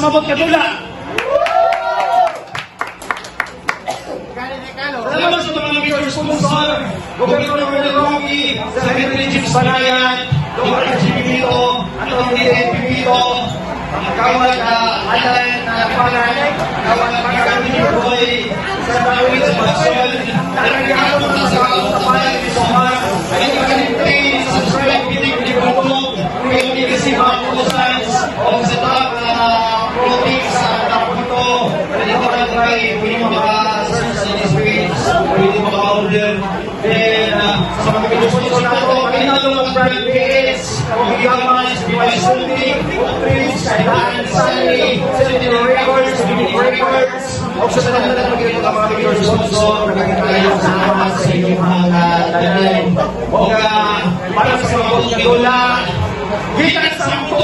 sumabot ka dula. Salamat sa mga major sponsor, Gobyerno ng Rocky, sa Henry James Banayan, Dr. Jimmy Pito, at ang DNP Pito, ang kawal na Alan na Panay, kawal na Pagkakami Boy, sa Dawit sa Basol, Tarangyato na sa Kapayan ni Big Records, o sa tanong na mga mga major sponsor, nagkakatayo sa mga sa inyong mga tanan. Para sa mga kagula, kita sa mga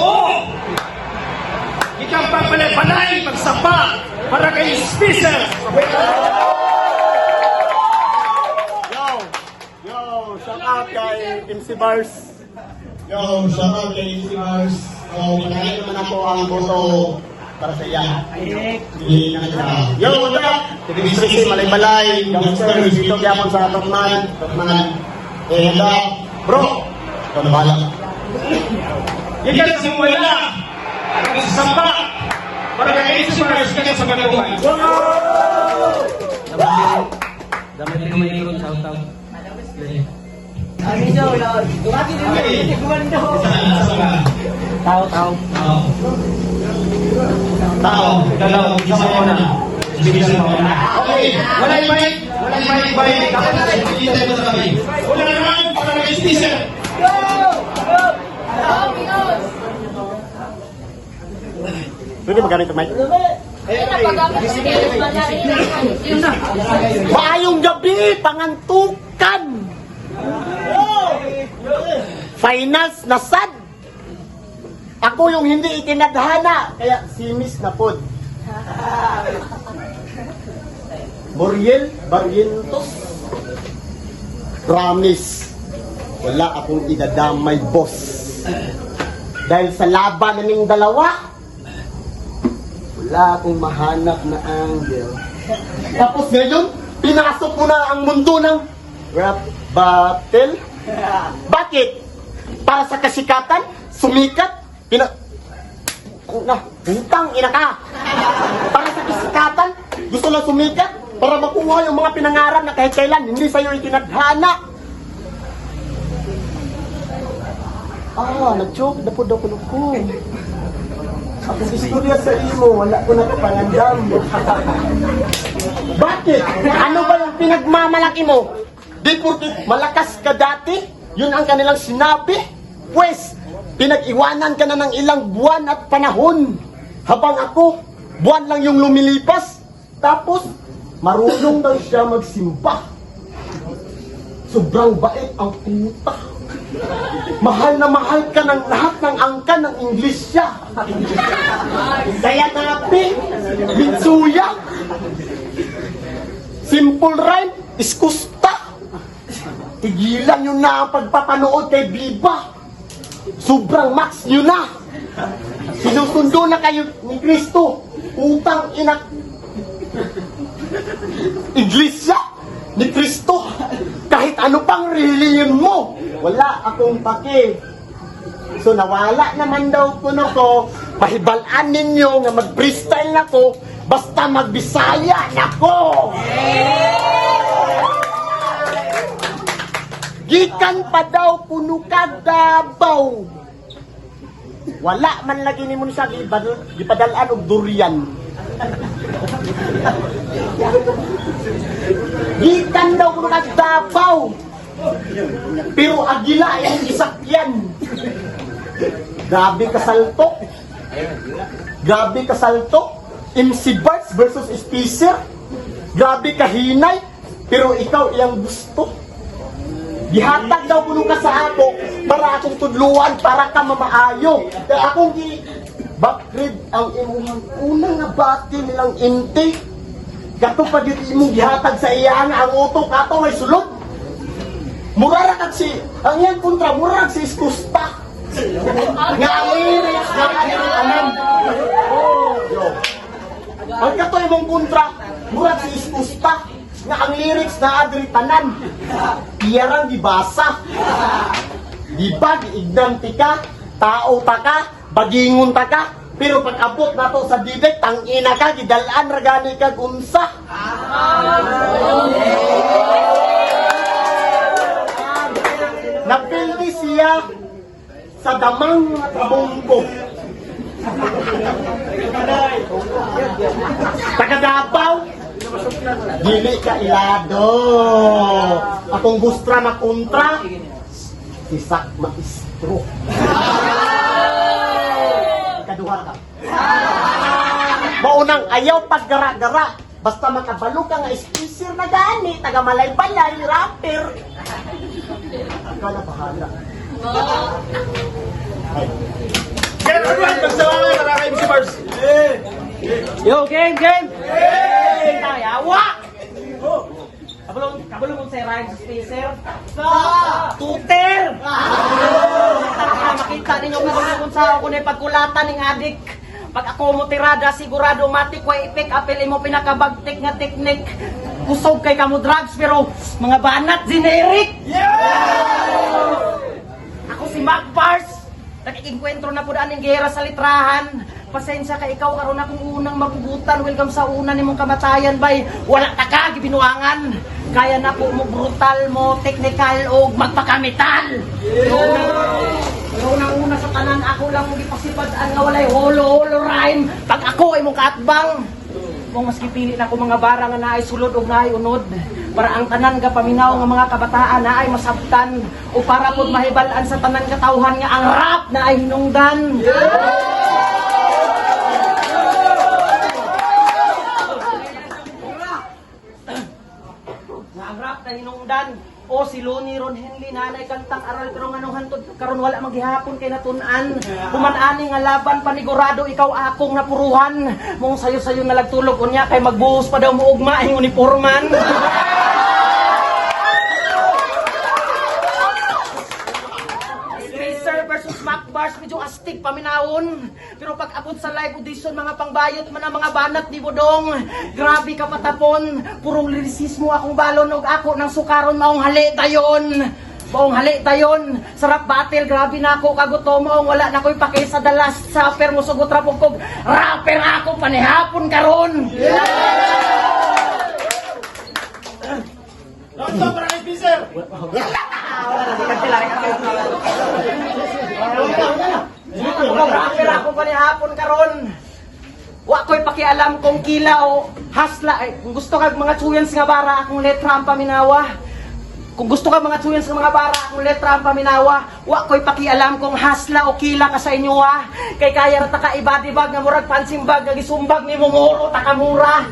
Ikang papalay-palay, magsapa para kay Spisser. Yo! Yo! Shout out kay MC Bars. Yo! Shout out kay MC Bars. So, pagkain naman ako ang boto para sa iya. Na. Yo! What's up? Tibi Strisi, Malay-Balay, Youngsters, dito gyapon sa Tokman. Tokman. Eh, and up. Bro! Ikaw na bahala. Ikan sa wala. Magsapa para kay Spisser kaya sa kagaguhan. Dapat din kami ikon shout out. Tao, tao. Tao, dalaw, isa mo na. Isa mo na. Okay, walang mic, walang by Kapag kita mo sa kami. Wala naman. Para kay Spisser. Pwede ba ganito, Mike? Yun Maayong gabi, pangantukan! Finals na sad! Ako yung hindi itinadhana, kaya simis na pod. Moriel Barrientos. Promise, wala akong idadamay, boss. Dahil sa laban naming dalawa, wala akong mahanap na angle. Tapos ngayon, pinasok mo na ang mundo ng rap battle. Bakit? Para sa kasikatan, sumikat, pina... Ang Na, hutang ina ka. Para sa kasikatan, gusto lang sumikat para makuha yung mga pinangarap na kahit kailan hindi sa'yo itinadhana. Ah, nag-joke na po daw ko ko. Ako istorya sa imo, wala ko nakapangandam. Bakit? Ano ba yung pinagmamalaki mo? Di porkit malakas ka dati, yun ang kanilang sinabi. Pwes, pinag-iwanan ka na ng ilang buwan at panahon. Habang ako, buwan lang yung lumilipas. Tapos, marunong daw siya magsimba. Sobrang bait ang puta. Mahal na mahal ka ng lahat ng angkan ng Inglisya. Kaya napi, Mitsuya. Simple rhyme, iskusta. Tigilan nyo na ang pagpapanood kay Biba. Sobrang max nyo na. Sinusundo na kayo ni Kristo. Utang ina. Iglesia ni Kristo. Kahit ano pang reliyon mo, wala akong pake. So nawala naman daw kuno ko, pahibalaan ninyo nga mag-freestyle na ko, basta magbisaya na ko. Gikan pa daw kuno ka Davao. Wala man lagi ni mo gibadal, gipadalaan og durian. Gikan daw kuno ka Davao. Pero agila yung isakyan. Grabe kasaltok. Grabe kasaltok. MC Barts versus Spacer. Grabe ka hinay, pero ikaw iyang gusto. Gihatag daw kuno ka sa ako para akong tudluan para ka mamaayo. Kaya akong gi bakrid ang imong unang nga bati nilang inti. Gato pa gyud imong gihatag sa iya nga ang utok ato may sulod. Mura ra kag si ang iyang kontra mura ra si iskusta. Nga ang lyrics nga kanyang tanan. Oh, yo. Ang kato imong kontra mura si iskusta nga ang lyrics na adri tanan. Iyarang gibasa. Di ba giignanti ka, tao ta ka, bagingon ta ka, pero pag abot na to sa dibek, tangina ka, gidalaan ragani ka unsa. Napildi siya sa damang trabongko. Taga Davao, dili ka ilado. Akong gustra makontra, isak maistro. Kaduha ka. Maunang ayaw paggara-gara. Basta makabalo ka nga speaker na gani, taga malay-balay, rapper. Ikaw na bahala. Ay. Kaya everyone, magsawa para kay Mr. Bars. Yo, game, game! Hey! Tayawa! Kabulong, kabulong mong sa Ryan sa spacer. Sa! Tuter! Makita ninyo kabulong kung sa ako na pagkulatan ng adik. Pag ako mo tirada, sigurado matik ko ipik apel mo pinakabagtik nga teknik. Kusog kay kamo drugs pero mga banat generic. Ako si Mac Bars. Nakikinkwentro na po daan ng gera sa litrahan. Pasensya ka ikaw karon akong unang mapugutan. Welcome sa una nimong kamatayan bay. Wala ta ka gibinuangan. Kaya na po mo brutal mo, technical o magpakamital. Pero unang una sa tanan ako lang mo gipasipadaan nga walay holo-holo rhyme. Pag ako ay mong kaatbang. Kung maski pili na ko mga bara nga naay sulod o naay unod. Para ang tanan nga paminaw nga mga kabataan na ay masabtan o para pud mahibalan sa tanan nga tawhan nga ang rap na ay hinungdan. nga hinungdan o si Loni Ron Henley nanay kantang aral pero nga nung hantod karon wala maghihapon kay natun-an. Human-ani nga laban panigurado ikaw akong napuruhan. Mong sayo-sayo na lagtulog unya kay magbuhos pa daw mo ugma ang uniforman Spacer versus Mac Astig paminawon. Pero pag abot sa live audition mga pangbayot man ang mga banat ni Bodong. Grabe ka patapon. Purong lirisismo akong balon og ako ng sukaron maong hali tayon. Maong hali tayon. Sarap battle, grabe na ako kagutom maong wala na ko'y pake sa dalas sa mo sugot rapog kog. Rapper ako panihapon karon. Rondo para kay Spencer. Rapper ako panihapon karon. Wa ko'y pakialam kung kila o hasla. Ay, kung gusto kag mga tsuyans nga bara, akong letra ang paminawa. Kung gusto ka mga tsuyans nga mga bara, akong letra ang paminawa. Wa ko'y pakialam kung hasla o kila ka sa inyo ha. Kay kaya rata ka ibadibag nga murag pansimbag nga gisumbag ni mumuro takamura.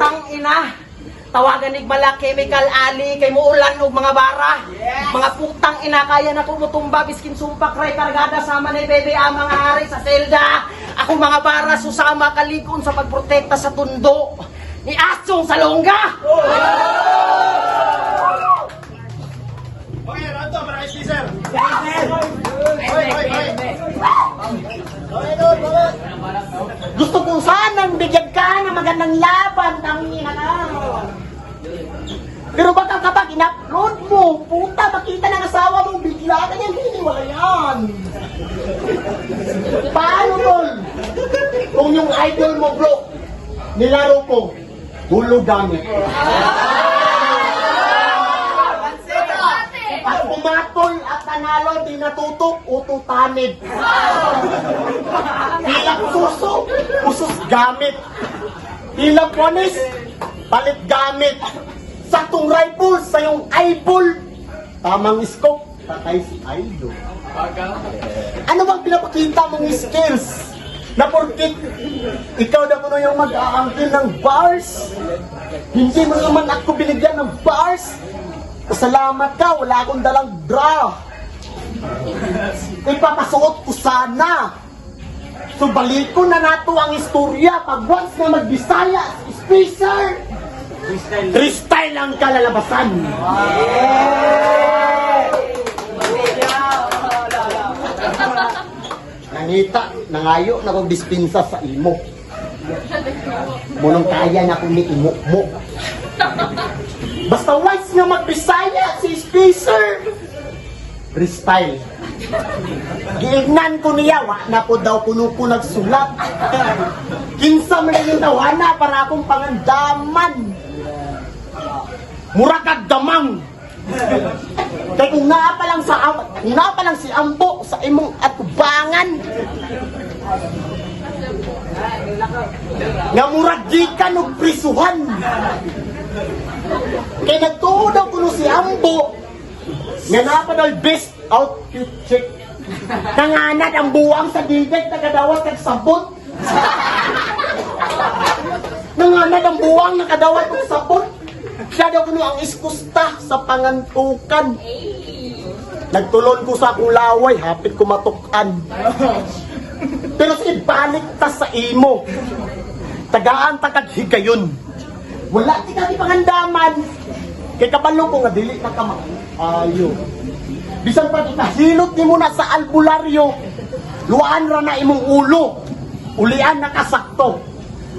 Tang ina. Tawagan nig mala chemical ali kay muulan og mga bara. Mga putang ina kaya na kumutumba biskin sumpak ray kargada sama ni bebe ang mga hari sa selda. Ako mga bara susama kaligon sa pagprotekta sa tundo ni Asong Salonga. Okay, Rondo para kay Spencer. Gusto kong sanang bigyan ka ng magandang laban ng ina ka. Pero baka kapag in-upload mo, puta, makita ng asawa mo, bigla ka niyan, hiniwalayan. Paano, tol? Kung yung idol mo, bro, nilaro ko, hulo gamit. At nanalo, di natutok, ututanid. Tilang suso, usos gamit. Tilang ponis, balit gamit. Saktong rifle sa yung eyeball. Tamang scope, tatay si idol. Ano bang pinapakita mong skills? Na porkit ikaw na kuno yung mag-aangkin ng bars. Hindi mo naman ako binigyan ng bars. Pasalamat ka, wala akong dalang bra. Ipapasuot ko sana. So balik ko na nato ang istorya pag once na magbisaya, spacer. Freestyle ang kalalabasan. Nangita, nangayo na kong dispinsa sa imo. Munong kaya na kong ni imo mo. Basta once nga magbisaya si Spacer. Freestyle. Giignan ko niya, wa na po daw kuno ko nagsulat. Kinsa man yung tawana para akong pangandaman. Mura kag damang. Kaya kung nga pa lang sa kung nga pa lang si Ambo sa imong atubangan. Nga murag gikan og prisuhan. Kaya nagtuo daw kuno si Ambo. Nga nga pa daw best outfit check. Nanganad ang buwang sa digay nakadawat kag sabot. Nanganad ang buwang nakadawat kag sabot. Siya daw kuno ang iskusta sa pangantukan. Nagtulon ko sa akong laway, hapit ko matukan. Pero sige, balik ta sa imo. Tagaan ta kag higayon. Wala ti kami pangandaman. Kay kabalo ko nga dili na ka ayo. Bisan pa ikahilot nimo na sa albularyo. Luan ra na imong ulo. Ulian na kasakto.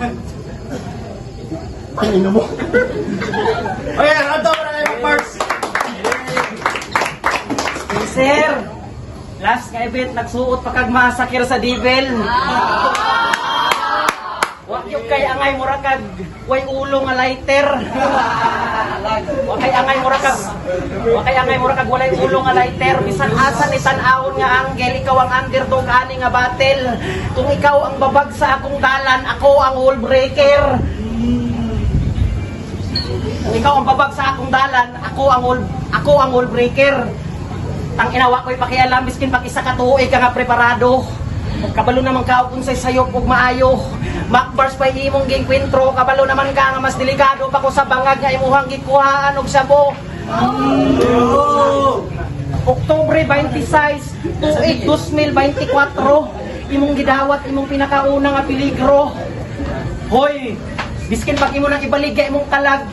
Ang ino mo. Round up na yung first. Sir, last nga event, nagsuot pa kag masakir sa Divel. Wa yung kay angay mura kag way ulo nga lighter. Wa kay angay mura kag wa kay angay mura kag walay ulo nga lighter. Bisan asa ni tan-awon nga anggel, ikaw ang underdog ani nga battle. Kung ikaw ang babag sa akong dalan, ako ang wall breaker. Kung ikaw ang babag sa akong dalan, ako ang wall, ako ang wall breaker. Tang inawa ko'y pakialam, biskin pag isa ka tuoy ka nga preparado. Kabalo naman ka kung say sayop ug maayo. Makbars pa imong gingkwentro, kabalo naman ka nga mas delikado pa ko sa bangag nga imuhang gikuhaan og sabo. Oktubre 26, tuig 2024, imong gidawat imong pinakauna nga peligro. Hoy, biskin pag imo nang ibaligya imong kalag,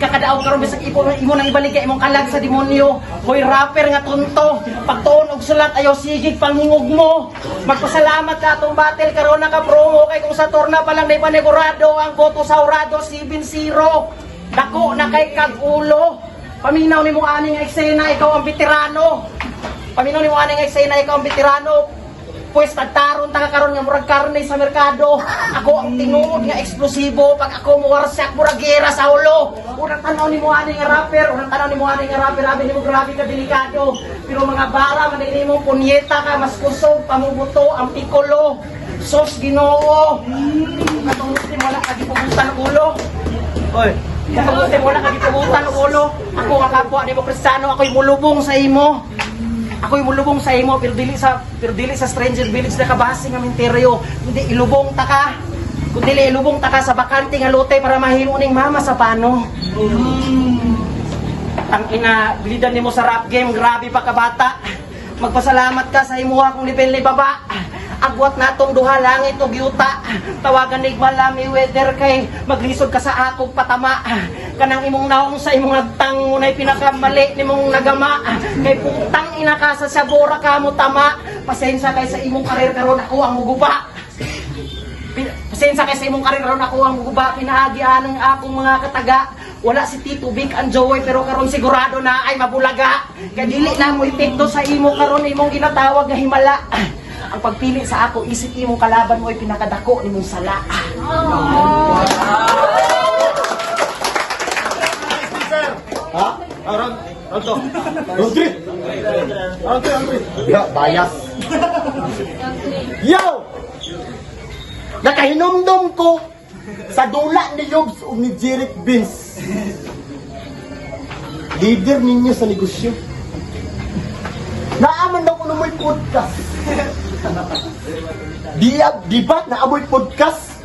kakadaog karon bisag ipo imo nang ibaligya imong kalag sa demonyo. Hoy, rapper nga tunto, pagtuon og sulat ayaw sigig pangingog mo. Magpasalamat ka atong battle karon naka promo kay kung sa torna pa lang nay panigurado ang boto sa Urado 7-0. Dako na kay kag ulo. Paminaw ni mo ani nga eksena ikaw ang veterano. Paminaw ni mo ani nga eksena ikaw ang veterano. Pues tagtaron ta karon nga murag karne sa merkado. Ako ang tinuod nga eksplosibo pag ako mo warsak murag gera sa ulo. Unang tanaw ni mo ani nga rapper, unang tanaw ni mo ani nga rapper, abi ni mo grabe ka delikado. Pero mga bara man ni mo punyeta ka mas kusog pamubuto ang pikolo. Sos Ginoo. Katong muslim wala ka gipugutan ulo. Oy, katong wala ka gipugutan ulo. Ako nga kapwa ni mo Kristiyano, ako'y mulubong sa imo. Ako'y mulubong sa imo pero dili sa pero dili sa stranger village na kabase nga minteryo. Hindi ilubong ta ka. Kung dili ilubong ta ka sa bakante nga lote para mahimo ning mama sa pano. Ang ina, bilidan nimo sa rap game, grabe pa ka bata. Magpasalamat ka sa imuha kong level ni baba. Agwat natong duha langit ug yuta. Tawagan ni malami weather kay maglisod ka sa akog patama. Kanang imong naong sa imong agtang unay pinakamali nimong nagama. Kay putang ina ka sa sabora ka mo tama. Pasensya kay sa imong karir karon ako ang muguba. Pasensya kay sa imong karir karon ako ang muguba. Pinahagian ng akong mga kataga. Wala si Tito Big ang Joey pero karon sigurado na ay mabulaga. Kaya dili na mo epekto sa imo karon imong ginatawag nga himala. Ang pagpili sa ako, isip imong kalaban mo ay pinakadako nimong sala. Ha? Round two. Round three. Round two, round three. Ya, bias. Yo! Nakahinomdom ko sa dula ni Yobs o ni Jeric Vince. Leader ninyo sa negosyo. Naaman daw ko na may podcast. Di, di ba na amoy podcast?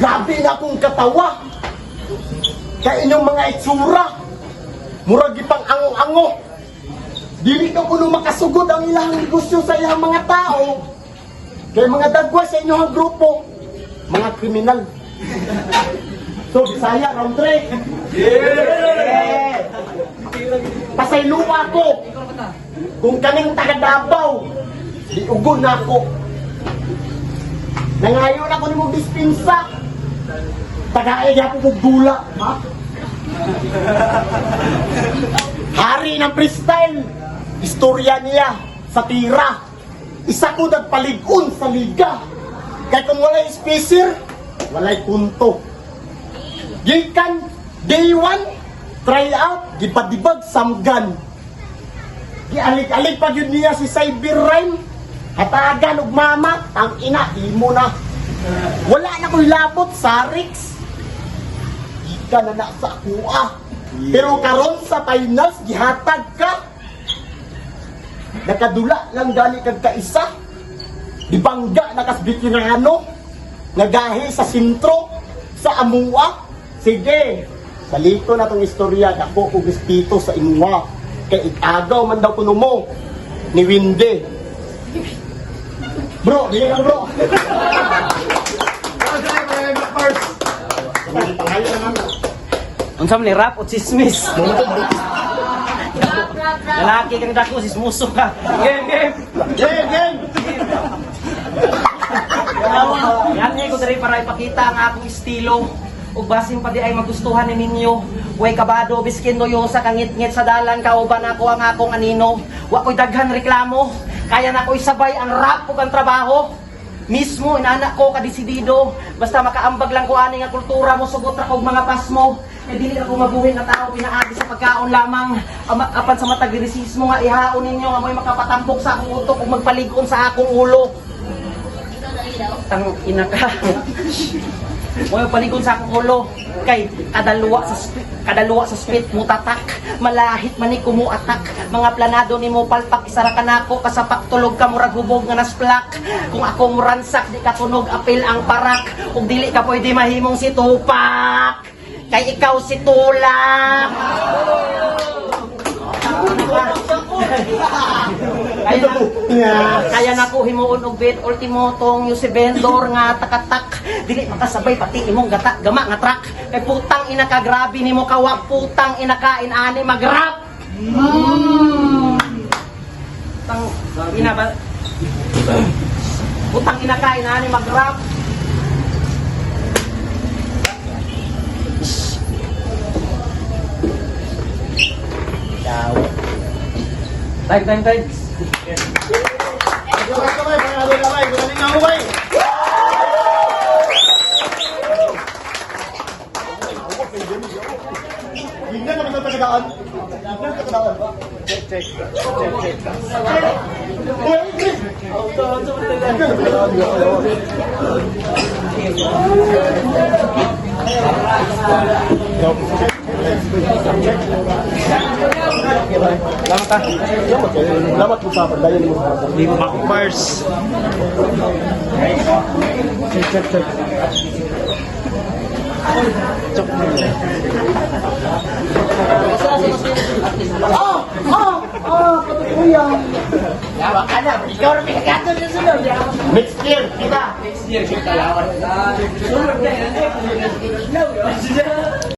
Grabe na akong katawa. Kaya inyong mga itsura. Murag ipang ango-ango. Dili ka kuno makasugod ang ilang negosyo sa ilang mga tao. Kaya mga dagwa sa inyong grupo, mga kriminal. So, Bisaya, round 3. Yeah! Pasayluwa ko. Kung kaming taga Davao, di ugon na ako. Nangayon ako ni mo dispensa. Tagaay ako kong dula. Ha? Hari ng freestyle. Istorya niya sa tira. Isa ko nagpaligon sa liga. Kaya kung walay spacer, walay kunto. Gikan, day one, try out, gipadibag, samgan. Gialik-alik pa yun niya si Cyber Rhyme. Hatagan og mama, ang ina, imo na. Wala na ko'y labot sa Rix. Ika na na sa kuha. Pero karon sa finals, gihatag ka. Nakadula lang gali kag kaisa. Ibangga na kas veterano. Nagahi sa sintro, sa amua. Sige, salito na tong istorya dako og espito sa imuha. Kay itagaw man daw kuno mo ni Winde. Bro, di ka bro. Na naman. Unsa man ni rap o chismis? Lalaki kang dako sismuso ka. Game, game. Game, game! Yan nga ko diri para ipakita ang akong estilo. Ug basin pa di ay magustuhan ni ninyo. Way kabado biskin doyo sa kangit-ngit sa dalan kauban ako ang akong anino. Wa ko'y daghan reklamo. Kaya na ko'y sabay ang rap ug ang trabaho. Mismo inaanak ko kadesidido. Basta makaambag lang ko ani nga kultura mo sugot ra kog mga pasmo. Eh dili ako mabuhi nga tao pinaagi sa pagkaon lamang. Ama apan sa matag resismo nga ihaon ninyo nga mo'y makapatampok sa akong utok ug magpaligon sa akong ulo. Tang ina ka. Mo'y paligon sa akong ulo. Kay kadaluwa sa kadaluwa sa spit mo tatak. Malahit man ni kumu atak. Mga planado ni mo palpak isara ka nako kasapak tulog ka murag hubog nga nasplak. Kung ako muransak di ka tunog apil ang parak. Kung dili ka pwede mahimong si Tupak. Kay ikaw si Tulak. Kaya na, kaya na ko himuon og bed ultimo tong yung si vendor nga takatak. Dili makasabay pati imong gata gama nga truck. Kay putang ina ka grabe nimo kawak putang ina ka inani magrap. Mm. putang ina ba? Putang ina ka inani magrap. Time, time. Kamay, galing na sa tagadaan. Tingnan sa tagadaan. Check, check. Check, check. Salamat ka. Salamat po sa pagdayan mo Mac Mars. Check, check, check. Ah! Ah! Ah! Katutuya! Ikaw rin may gato sa sunod. Next year, kita! Next year, kita lawan. Sunod na yan.